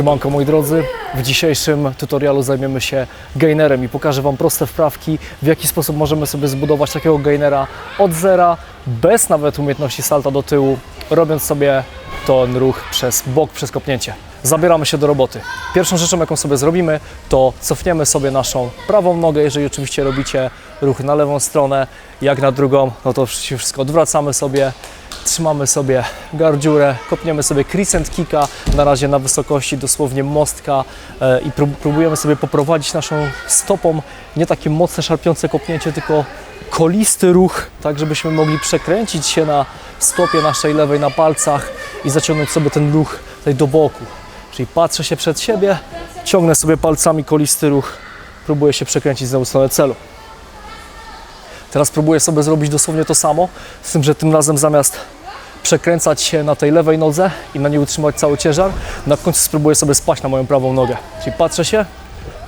Siemanko moi drodzy, w dzisiejszym tutorialu zajmiemy się gainerem i pokażę Wam proste wprawki, w jaki sposób możemy sobie zbudować takiego gainera od zera, bez nawet umiejętności salta do tyłu, robiąc sobie ten ruch przez bok, przez kopnięcie. Zabieramy się do roboty. Pierwszą rzeczą, jaką sobie zrobimy, to cofniemy sobie naszą prawą nogę, jeżeli oczywiście robicie ruch na lewą stronę, jak na drugą, no to wszystko odwracamy sobie, trzymamy sobie gardziurę, kopniemy sobie crescent kicka, na razie na wysokości dosłownie mostka e, i prób- próbujemy sobie poprowadzić naszą stopą nie takie mocne, szarpiące kopnięcie, tylko kolisty ruch, tak żebyśmy mogli przekręcić się na stopie naszej lewej, na palcach i zaciągnąć sobie ten ruch tutaj do boku. Czyli patrzę się przed siebie, ciągnę sobie palcami kolisty ruch, próbuję się przekręcić znowu w stronę celu. Teraz próbuję sobie zrobić dosłownie to samo, z tym, że tym razem zamiast przekręcać się na tej lewej nodze i na niej utrzymać cały ciężar, na końcu spróbuję sobie spaść na moją prawą nogę. Czyli patrzę się,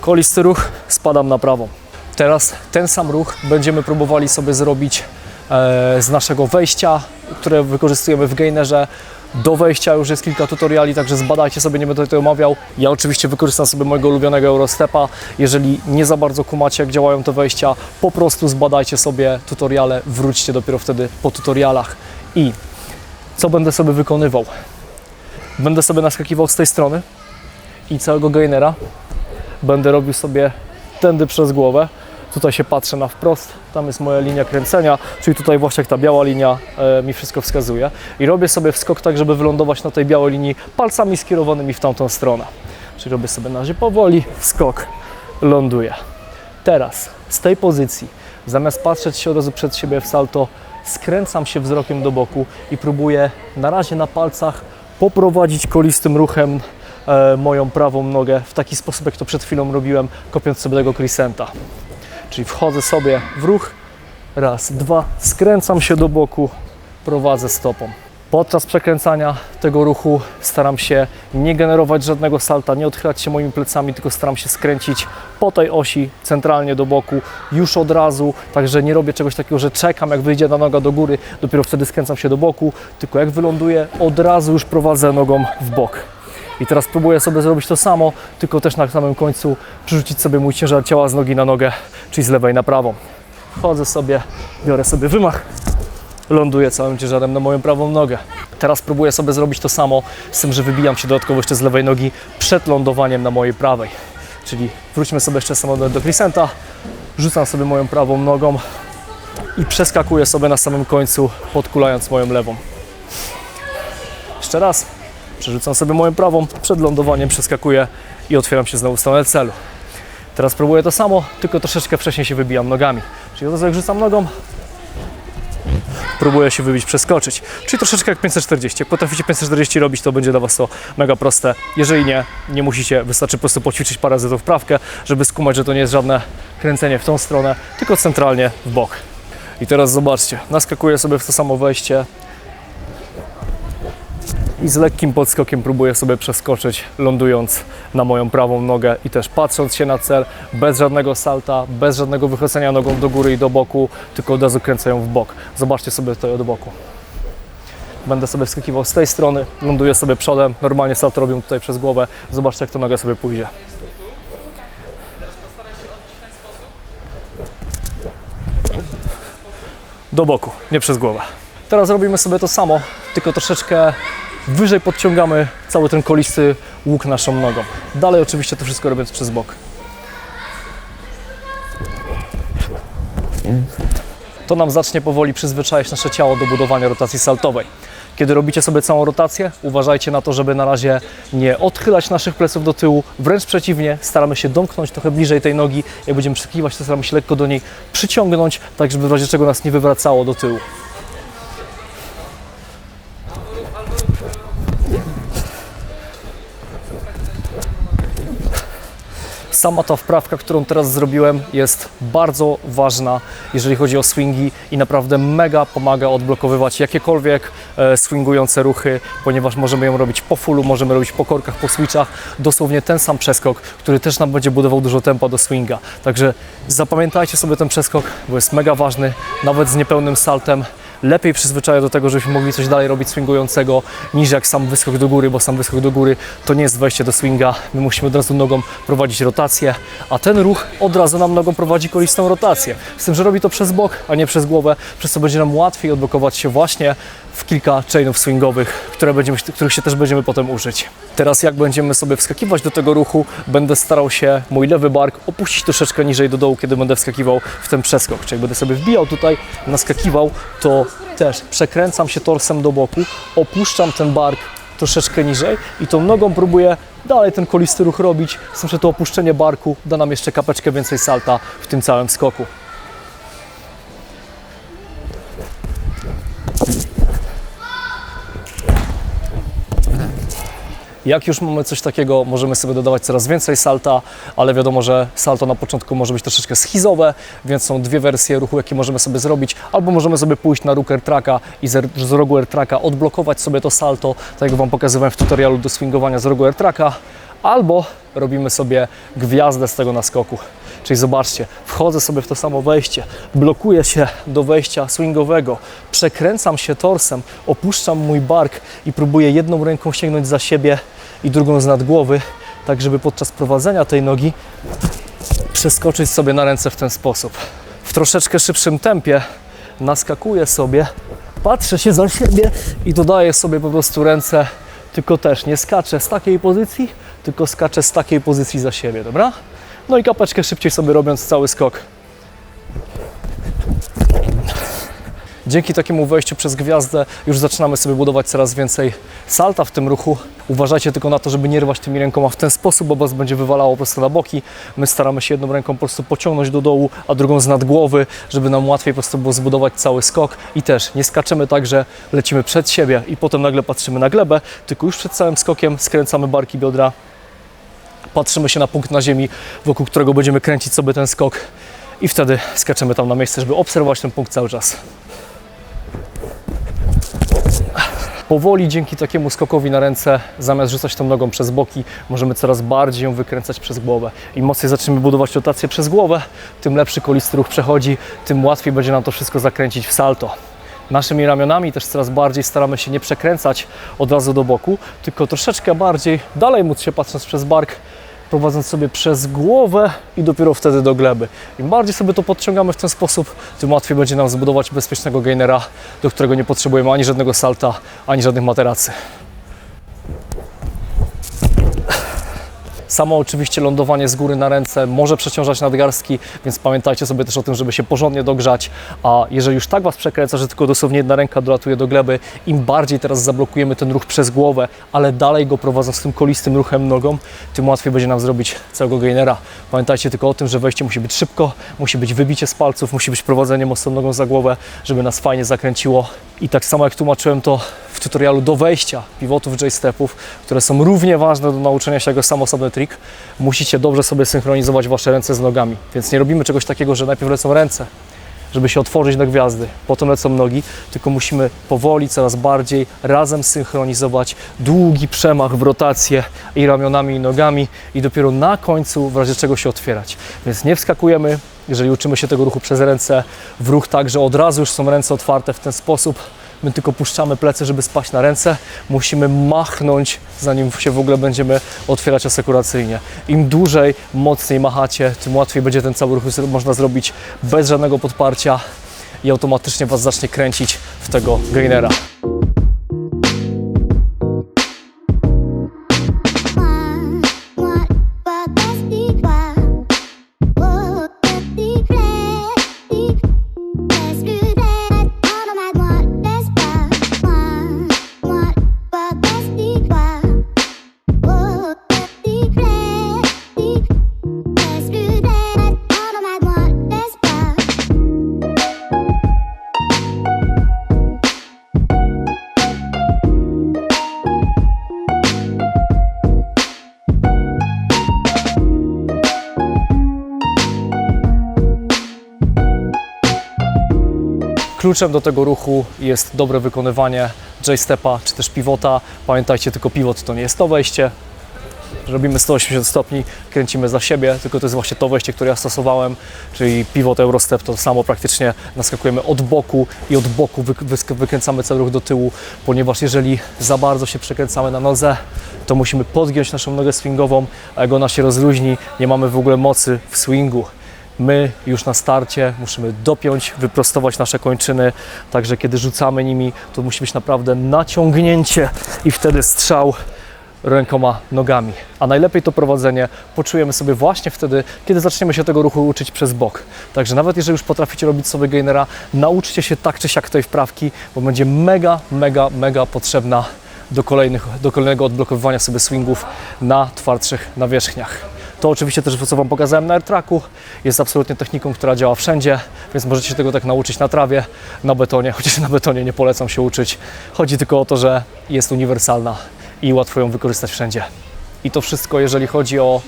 kolisty ruch, spadam na prawą. Teraz ten sam ruch będziemy próbowali sobie zrobić e, z naszego wejścia, które wykorzystujemy w gainerze. Do wejścia już jest kilka tutoriali, także zbadajcie sobie, nie będę tutaj omawiał. Ja oczywiście wykorzystam sobie mojego ulubionego Eurostepa. Jeżeli nie za bardzo kumacie, jak działają te wejścia, po prostu zbadajcie sobie tutoriale, wróćcie dopiero wtedy po tutorialach. I co będę sobie wykonywał? Będę sobie naskakiwał z tej strony i całego gainera będę robił sobie tędy przez głowę. Tutaj się patrzę na wprost, tam jest moja linia kręcenia, czyli tutaj właśnie jak ta biała linia e, mi wszystko wskazuje. I robię sobie wskok tak, żeby wylądować na tej białej linii palcami skierowanymi w tamtą stronę. Czyli robię sobie na razie powoli, skok, ląduję. Teraz z tej pozycji, zamiast patrzeć się od razu przed siebie w salto, skręcam się wzrokiem do boku i próbuję na razie na palcach poprowadzić kolistym ruchem e, moją prawą nogę w taki sposób, jak to przed chwilą robiłem, kopiąc sobie tego crescenta. Czyli wchodzę sobie w ruch, raz, dwa, skręcam się do boku, prowadzę stopą. Podczas przekręcania tego ruchu staram się nie generować żadnego salta, nie odchylać się moimi plecami, tylko staram się skręcić po tej osi centralnie do boku już od razu, także nie robię czegoś takiego, że czekam jak wyjdzie ta noga do góry, dopiero wtedy skręcam się do boku, tylko jak wyląduję, od razu już prowadzę nogą w bok. I teraz próbuję sobie zrobić to samo, tylko też na samym końcu przerzucić sobie mój ciężar ciała z nogi na nogę, czyli z lewej na prawą. Wchodzę sobie, biorę sobie wymach, ląduję całym ciężarem na moją prawą nogę. Teraz próbuję sobie zrobić to samo, z tym, że wybijam się dodatkowo jeszcze z lewej nogi przed lądowaniem na mojej prawej. Czyli wróćmy sobie jeszcze samolot do Crescenta, rzucam sobie moją prawą nogą i przeskakuję sobie na samym końcu, podkulając moją lewą. Jeszcze raz. Przerzucam sobie moją prawą, przed lądowaniem przeskakuję i otwieram się znowu w stronę celu. Teraz próbuję to samo, tylko troszeczkę wcześniej się wybijam nogami. Czyli od razu jak rzucam nogą, próbuję się wybić, przeskoczyć. Czyli troszeczkę jak 540. Jak potraficie 540 robić, to będzie dla Was to mega proste. Jeżeli nie, nie musicie, wystarczy po prostu poćwiczyć parę razy tą wprawkę, żeby skumać, że to nie jest żadne kręcenie w tą stronę, tylko centralnie w bok. I teraz zobaczcie, naskakuję sobie w to samo wejście, i z lekkim podskokiem próbuję sobie przeskoczyć, lądując na moją prawą nogę i też patrząc się na cel, bez żadnego salta, bez żadnego wychodzenia nogą do góry i do boku, tylko od razu kręcę ją w bok. Zobaczcie sobie tutaj od boku. Będę sobie wskakiwał z tej strony, ląduję sobie przodem, normalnie salto robię tutaj przez głowę. Zobaczcie jak ta noga sobie pójdzie. Do boku, nie przez głowę. Teraz robimy sobie to samo, tylko troszeczkę wyżej podciągamy cały ten kolisty łuk naszą nogą. Dalej oczywiście to wszystko robiąc przez bok. To nam zacznie powoli przyzwyczajać nasze ciało do budowania rotacji saltowej. Kiedy robicie sobie całą rotację, uważajcie na to, żeby na razie nie odchylać naszych pleców do tyłu, wręcz przeciwnie, staramy się domknąć trochę bliżej tej nogi. Jak będziemy przekiwać, to staramy się lekko do niej przyciągnąć, tak żeby w razie czego nas nie wywracało do tyłu. Sama ta wprawka, którą teraz zrobiłem, jest bardzo ważna, jeżeli chodzi o swingi i naprawdę mega pomaga odblokowywać jakiekolwiek e, swingujące ruchy, ponieważ możemy ją robić po fullu, możemy robić po korkach, po switchach, dosłownie ten sam przeskok, który też nam będzie budował dużo tempa do swinga. Także zapamiętajcie sobie ten przeskok, bo jest mega ważny, nawet z niepełnym saltem lepiej przyzwyczaja do tego, żebyśmy mogli coś dalej robić swingującego niż jak sam wyskok do góry, bo sam wyskok do góry to nie jest wejście do swinga. My musimy od razu nogą prowadzić rotację, a ten ruch od razu nam nogą prowadzi kolistą rotację. Z tym, że robi to przez bok, a nie przez głowę, przez co będzie nam łatwiej odblokować się właśnie w kilka chainów swingowych, które będziemy, których się też będziemy potem użyć. Teraz jak będziemy sobie wskakiwać do tego ruchu, będę starał się mój lewy bark opuścić troszeczkę niżej do dołu, kiedy będę wskakiwał w ten przeskok. Czyli będę sobie wbijał tutaj, naskakiwał, to też przekręcam się torsem do boku, opuszczam ten bark troszeczkę niżej i tą nogą próbuję dalej ten kolisty ruch robić, że to opuszczenie barku da nam jeszcze kapeczkę więcej salta w tym całym skoku. Jak już mamy coś takiego, możemy sobie dodawać coraz więcej salta, ale wiadomo, że salto na początku może być troszeczkę schizowe, więc są dwie wersje ruchu, jakie możemy sobie zrobić. Albo możemy sobie pójść na róg airtracka i z, rogu airtracka odblokować sobie to salto, tak jak Wam pokazywałem w tutorialu do swingowania z rogu airtracka, albo robimy sobie gwiazdę z tego naskoku. Czyli zobaczcie, wchodzę sobie w to samo wejście, blokuję się do wejścia swingowego, przekręcam się torsem, opuszczam mój bark i próbuję jedną ręką sięgnąć za siebie i drugą z nad głowy, tak żeby podczas prowadzenia tej nogi przeskoczyć sobie na ręce w ten sposób. W troszeczkę szybszym tempie naskakuję sobie, patrzę się za siebie i dodaję sobie po prostu ręce, tylko też nie skaczę z takiej pozycji, tylko skaczę z takiej pozycji za siebie, dobra? No i kapeczkę szybciej sobie robiąc cały skok. Dzięki takiemu wejściu przez gwiazdę już zaczynamy sobie budować coraz więcej salta w tym ruchu. Uważajcie tylko na to, żeby nie rwać tymi rękoma w ten sposób, bo was będzie wywalało po prostu na boki. My staramy się jedną ręką po prostu pociągnąć do dołu, a drugą z nad głowy, żeby nam łatwiej po prostu było zbudować cały skok. I też nie skaczemy tak, że lecimy przed siebie i potem nagle patrzymy na glebę, tylko już przed całym skokiem skręcamy barki biodra, patrzymy się na punkt na ziemi, wokół którego będziemy kręcić sobie ten skok i wtedy skaczemy tam na miejsce, żeby obserwować ten punkt cały czas. Powoli dzięki takiemu skokowi na ręce, zamiast rzucać tą nogą przez boki, możemy coraz bardziej ją wykręcać przez głowę. Im mocniej zaczniemy budować rotację przez głowę, tym lepszy kolisty ruch przechodzi, tym łatwiej będzie nam to wszystko zakręcić w salto. Naszymi ramionami też coraz bardziej staramy się nie przekręcać od razu do boku, tylko troszeczkę bardziej dalej móc się patrząc przez bark, prowadząc sobie przez głowę i dopiero wtedy do gleby. Im bardziej sobie to podciągamy w ten sposób, tym łatwiej będzie nam zbudować bezpiecznego gainera, do którego nie potrzebujemy ani żadnego salta, ani żadnych materacy. Samo oczywiście lądowanie z góry na ręce może przeciążać nadgarstki, więc pamiętajcie sobie też o tym, żeby się porządnie dogrzać. A jeżeli już tak Was przekręca, że tylko dosłownie jedna ręka dolatuje do gleby, im bardziej teraz zablokujemy ten ruch przez głowę, ale dalej go prowadząc tym kolistym ruchem nogą, tym łatwiej będzie nam zrobić całego gainera. Pamiętajcie tylko o tym, że wejście musi być szybko, musi być wybicie z palców, musi być prowadzenie mocną nogą za głowę, żeby nas fajnie zakręciło. I tak samo jak tłumaczyłem to w tutorialu do wejścia pivotów J-stepów, które są równie ważne do nauczenia się jako sam osobny trik, musicie dobrze sobie synchronizować Wasze ręce z nogami. Więc nie robimy czegoś takiego, że najpierw lecą ręce, żeby się otworzyć do gwiazdy, potem lecą nogi, tylko musimy powoli, coraz bardziej razem synchronizować długi przemach w rotację i ramionami i nogami i dopiero na końcu w razie czego się otwierać. Więc nie wskakujemy, jeżeli uczymy się tego ruchu przez ręce, w ruch tak, że od razu już są ręce otwarte w ten sposób, my tylko puszczamy plecy, żeby spaść na ręce, musimy machnąć, zanim się w ogóle będziemy otwierać asekuracyjnie. Im dłużej, mocniej machacie, tym łatwiej będzie ten cały ruch można zrobić bez żadnego podparcia i automatycznie Was zacznie kręcić w tego gainera. Kluczem do tego ruchu jest dobre wykonywanie J-stepa czy też pivota. Pamiętajcie tylko pivot to nie jest to wejście. robimy 180 stopni, kręcimy za siebie, tylko to jest właśnie to wejście, które ja stosowałem, czyli pivot Eurostep, to samo praktycznie naskakujemy od boku i od boku wy, wy, wykręcamy cały ruch do tyłu, ponieważ jeżeli za bardzo się przekręcamy na nodze, to musimy podgiąć naszą nogę swingową, a jak ona się rozluźni, nie mamy w ogóle mocy w swingu. My już na starcie musimy dopiąć, wyprostować nasze kończyny, także kiedy rzucamy nimi, to musi być naprawdę naciągnięcie i wtedy strzał rękoma nogami. A najlepiej to prowadzenie poczujemy sobie właśnie wtedy, kiedy zaczniemy się tego ruchu uczyć przez bok. Także nawet jeżeli już potraficie robić sobie gainera, nauczcie się tak czy siak tej wprawki, bo będzie mega, mega, mega potrzebna do, kolejnych, do kolejnego odblokowywania sobie swingów na twardszych nawierzchniach. To oczywiście też, co Wam pokazałem na AirTracku, jest absolutnie techniką, która działa wszędzie, więc możecie się tego tak nauczyć na trawie, na betonie, chociaż na betonie nie polecam się uczyć. Chodzi tylko o to, że jest uniwersalna i łatwo ją wykorzystać wszędzie. I to wszystko, jeżeli chodzi o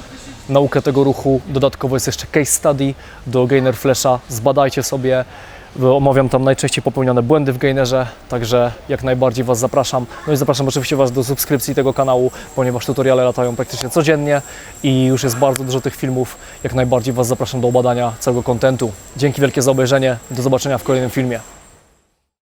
naukę tego ruchu. Dodatkowo jest jeszcze case study do Gainer Flasha. Zbadajcie sobie, omawiam tam najczęściej popełnione błędy w Gainerze, także jak najbardziej Was zapraszam. No i zapraszam oczywiście Was do subskrypcji tego kanału, ponieważ tutoriale latają praktycznie codziennie i już jest bardzo dużo tych filmów. Jak najbardziej Was zapraszam do obadania całego kontentu. Dzięki wielkie za obejrzenie. Do zobaczenia w kolejnym filmie.